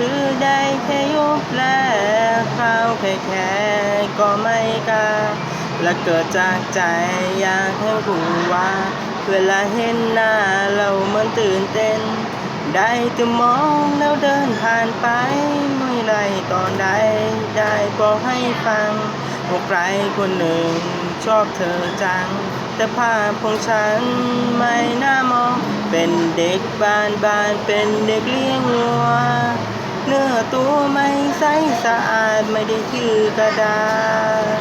คือได้แค่ยกแลคราวแค่แค่ก็ไม่กล้าและเกิดจากใจอยากให้รู้ว่าเวลาเห็นหน้าเราเหมือนตื่นเต้น ได้แต่มองแล้วเดินผ่านไปเมื่อไรตอนใดได้บอกให้ฟังว่าใครคนหนึ่งชอบเธอจัง แต่ภาพของฉันไม่น่ามอง เป็นเด็กบ้านบ้านเป็นเด็กเลี้ยงวัว ตัวไม่ใสสะอาดไม่ได้ถือกระดาษ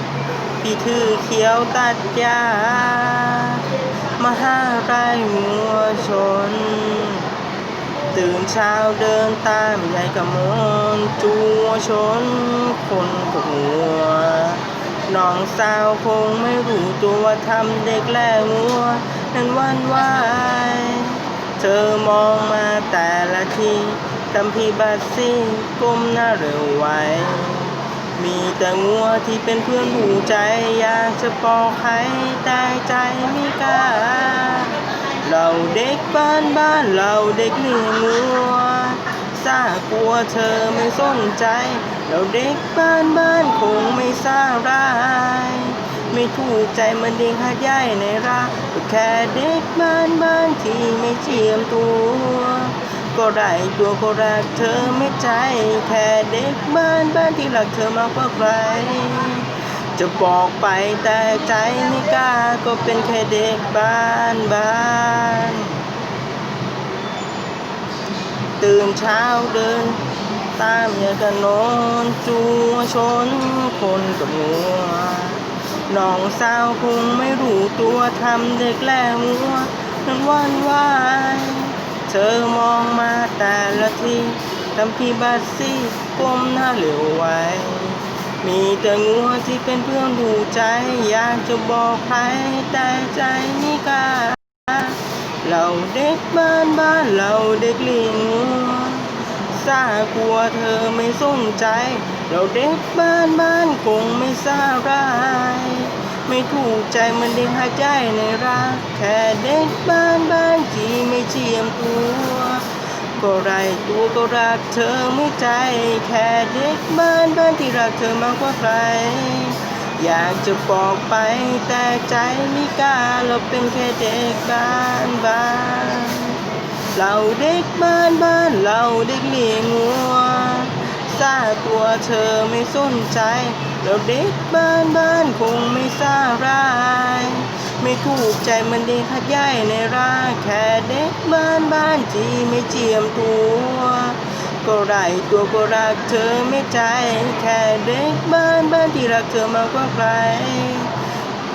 พี่ถือเขียวตัดยามหาไรหัวชน ตื่นเช้าเดินตามยายกระมนจูวชน คนหัวน้องสาวคงไม่รู้ตัวว่าทำเด็กแล่งัว นั้นวันวาย เธอมองมาแต่ละที ทำพี่บัดซี่ก้มหน้าเร็วไวมีแต่งัวที่เป็นเพื่อนหูใจ อยากจะบอกให้แต่ใจไม่กล้า เราเด็กบ้านบ้านเราเด็กเลี้ยงัวซากลัวเธอไม่สนใจ เราเด็กบ้านบ้านคงไม่ซาร้ายไม่ถูกใจมันเด็กหัดใหญ่ในรักแค่เด็กบ้านบ้านที่ไม่เจียมตัว ก็ได้ตัวก็รักเธอไม่ใจ แค่เด็กบ้านบ้านที่รักเธอมากกว่าใคร จะบอกไปแต่ใจไม่กล้าก็เป็นแค่เด็กบ้านบ้านตื่นเช้าเดิน ตามยายกันนอนจูชนคนกับงัวน้องสาวคงไม่รู้ตัวทำเด็กแล่งัวนั้นหวันไหวา ธอมองมาแต่ละทีทำพี่บัดซี่ก้มหน้าเหลียวไว้ มีแต่งัวที่เป็นเพื่อนหูใจ อยากจะบอกใครแต่ใจไม่กล้าเราเด็กบ้านบ้านเราเด็กเลี้ยงงัวซากลัวเธอไม่สนใจ เราเด็กบ้านบ้านคงไม่ซาร้ายไม่ถูกใจมันเด็กหายใจในรักแค่เด็กบ้านบ้านจี ก็ไรตัวก็รักเธอไม่ใจ แค่เด็กบ้านบ้านที่รักเธอมากกว่าใคร อยากจะบอกไปแต่ใจไม่กล้าเราเป็นแค่เด็กบ้านบ้านเราเด็กบ้านบ้านเราเด็กเลี้ยงงัวซาตัวเธอไม่สนใจ เราเด็กบ้านบ้านคงไม่ซารายไม่ ถูกใจมันเด็กหัดใหญ่ในรักแค่เด็กบ้านบ้านที่ไม่เจียมตัว ก็ไรตัวก็รักเธอไม่ใจ แค่เด็กบ้านบ้านที่รักเธอมากกว่าใคร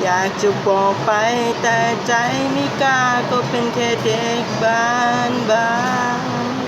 อยากจะบอกไปแต่ใจไม่กล้าก็เป็นแค่เด็กบ้านบ้าน